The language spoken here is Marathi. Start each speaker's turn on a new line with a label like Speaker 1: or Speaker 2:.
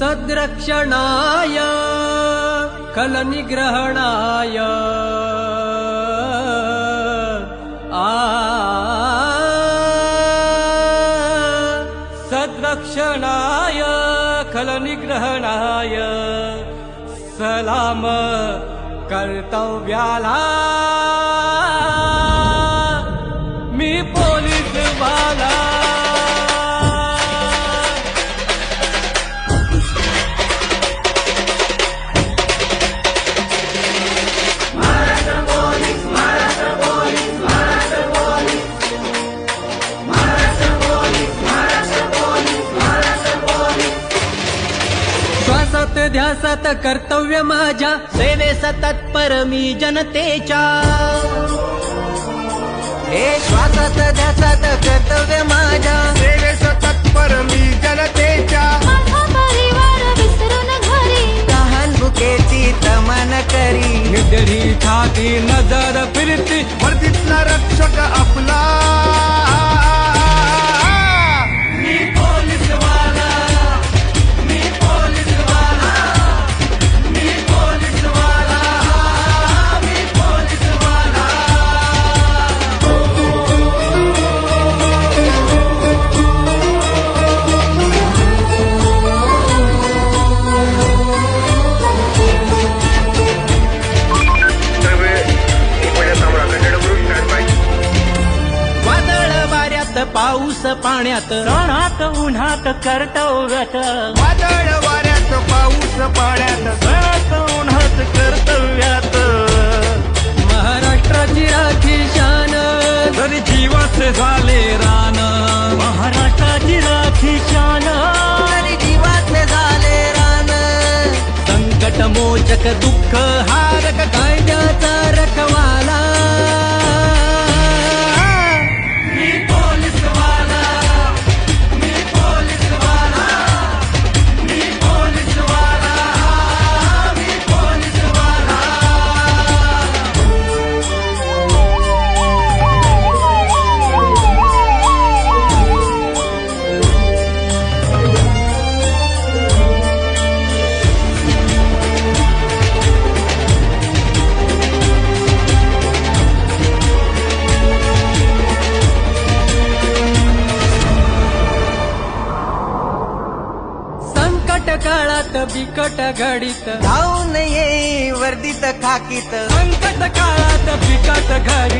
Speaker 1: सद्रक्षणाय कलनिग्रहणाय। आ। सद्रक्षणाय खलनिग्रहणाय सलाम कर्तव्याला ध्यासात कर्तव्य माझ्या.
Speaker 2: सेवेस तत्पर मी जनतेच्या. हे श्वासात ध्यासात कर्तव्य माझ्या.
Speaker 3: सेवेस तत्पर मी जनतेच्या.
Speaker 4: माझा परिवार विसरून घरी.
Speaker 2: तहान भुकेची तमन करी.
Speaker 1: निर्दळी छाती नजर फिरती.
Speaker 2: पाऊस पाण्यात रणात उन्हात कर्तव्यात.
Speaker 3: वादळ वाऱ्यात पाऊस पाण्यात
Speaker 2: रणात उन्हात कर्तव्यात.
Speaker 1: महाराष्ट्राची राखी शान. जरी जीवाचे झाले रान
Speaker 2: महाराष्ट्राची राखी शान. आणि जीवातले झाले रान.
Speaker 1: संकट मोचक दुःख हारक कायद्याचा काळात बिकट घडीत.
Speaker 2: धावून ये वर्दीत खाकीत.
Speaker 1: संकट काळात बिकट घडीत.